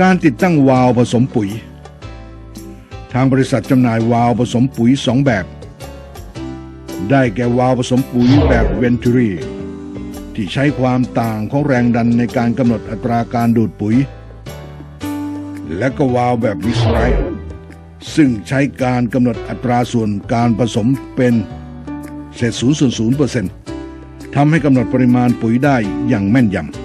การติดตั้งวาล์วผสมปุ๋ย ทางบริษัทจำหน่ายวาล์วผสมปุ๋ยสองแบบ ได้แก่วาล์วผสมปุ๋ยแบบเวนทูรีที่ใช้ความต่างของแรงดันในการกำหนดอัตราการดูดปุ๋ย และก็วาล์วแบบวิสไรซึ่งใช้การกำหนดอัตราส่วนการผสมเป็นเศษศูนย์ส่วนศูนย์เปอร์เซ็นต์ทำให้กำหนดปริมาณปุ๋ยได้อย่างแม่นยำ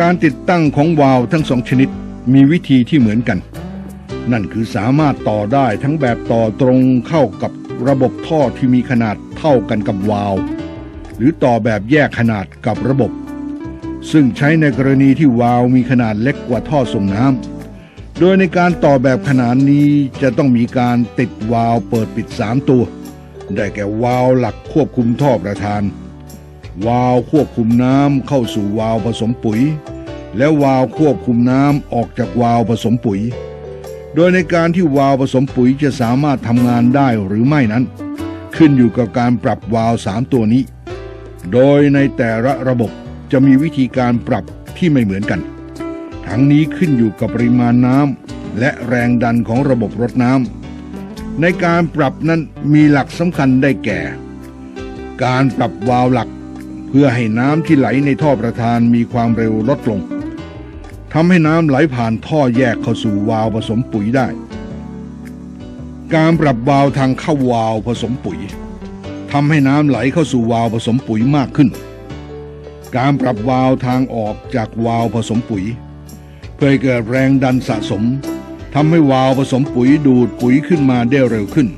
การติดตั้งของวาล์วทั้งสองชนิดมีวิธีที่เหมือนกัน นั่นคือสามารถต่อได้ทั้งแบบต่อตรงเข้ากับระบบท่อที่มีขนาดเท่ากันกับวาล์วหรือต่อแบบแยกขนาดกับระบบ ซึ่งใช้ในกรณีที่วาล์วมีขนาดเล็กกว่าท่อส่งน้ำโดยในการต่อแบบขนาดนี้จะต้องมีการติดวาล์วเปิดปิด 3 ตัว ได้แก่วาล์วหลักควบคุมท่อประธาน วาล์วควบคุมน้ำเข้าสู่วาล์วผสมปุ๋ย และวาล์วควบคุมน้ำออกจากวาล์วผสมปุ๋ย โดยในการที่วาล์วผสมปุ๋ยจะสามารถทำงานได้หรือไม่นั้น ขึ้นอยู่กับการปรับวาล์วสามตัวนี้ โดยในแต่ละระบบจะมีวิธีการปรับที่ไม่เหมือนกัน ทั้งนี้ขึ้นอยู่กับปริมาณน้ำและแรงดันของระบบรดน้ำในการปรับนั้นมีหลักสำคัญได้แก่ การปรับวาล์วหลัก เพื่อให้น้ำที่ไหลในท่อประธานมีความเร็วลดลงทำให้น้ำไหลผ่านท่อแยกเข้าสู่วาล์วผสมปุ๋ยได้ การปรับวาล์วทางเข้าวาล์วผสมปุ๋ยทำให้น้ำไหลเข้าสู่วาล์วผสมปุ๋ยมากขึ้น การปรับวาล์วทางออกจากวาล์วผสมปุ๋ย เพื่อเกิดแรงดันสะสมทำให้วาล์วผสมปุ๋ยดูดปุ๋ยขึ้นมาได้เร็วขึ้น